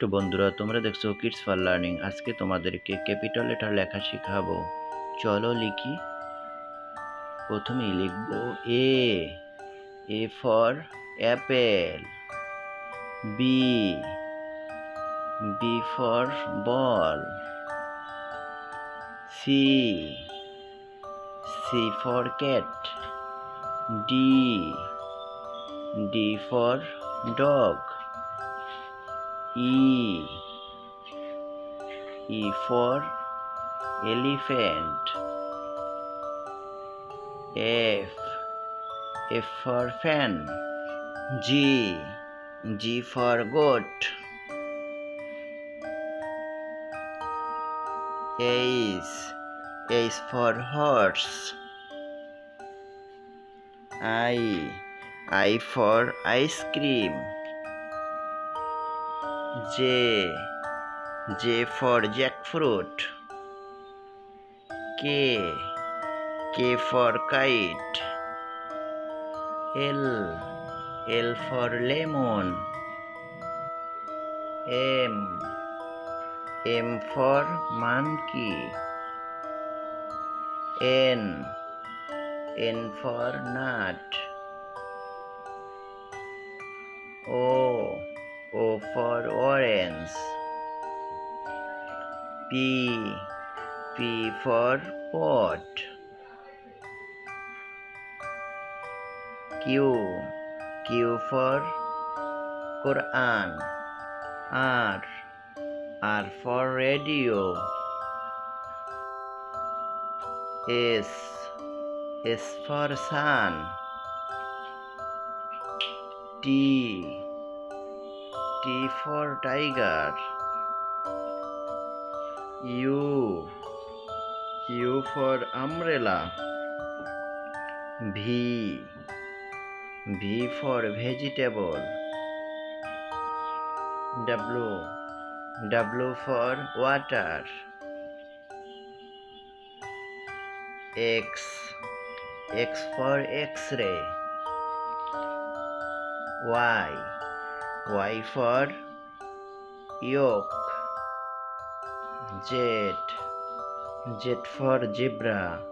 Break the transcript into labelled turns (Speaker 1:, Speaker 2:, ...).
Speaker 1: একটু বন্ধুরা তোমরা দেখছো কিডস ফর লার্নিং আজকে তোমাদেরকে ক্যাপিটাল লেটার লেখা শেখাবো চলো লিখি প্রথমেই লিখব A A for apple B B for ball C C for cat D D for dog E E for elephant F F for fan G G for goat H H for horse I I for ice cream J. J for jackfruit. K. K for kite. L. L for lemon. M. M for monkey. N. N for nut. O. O for plants. P. P for pot. Q. Q for Quran. R. R for radio. S. S for sun. T. T for tiger. U for umbrella. V for vegetable. W for water. X for X-ray. Y Y for yoke. Z. Z for zebra.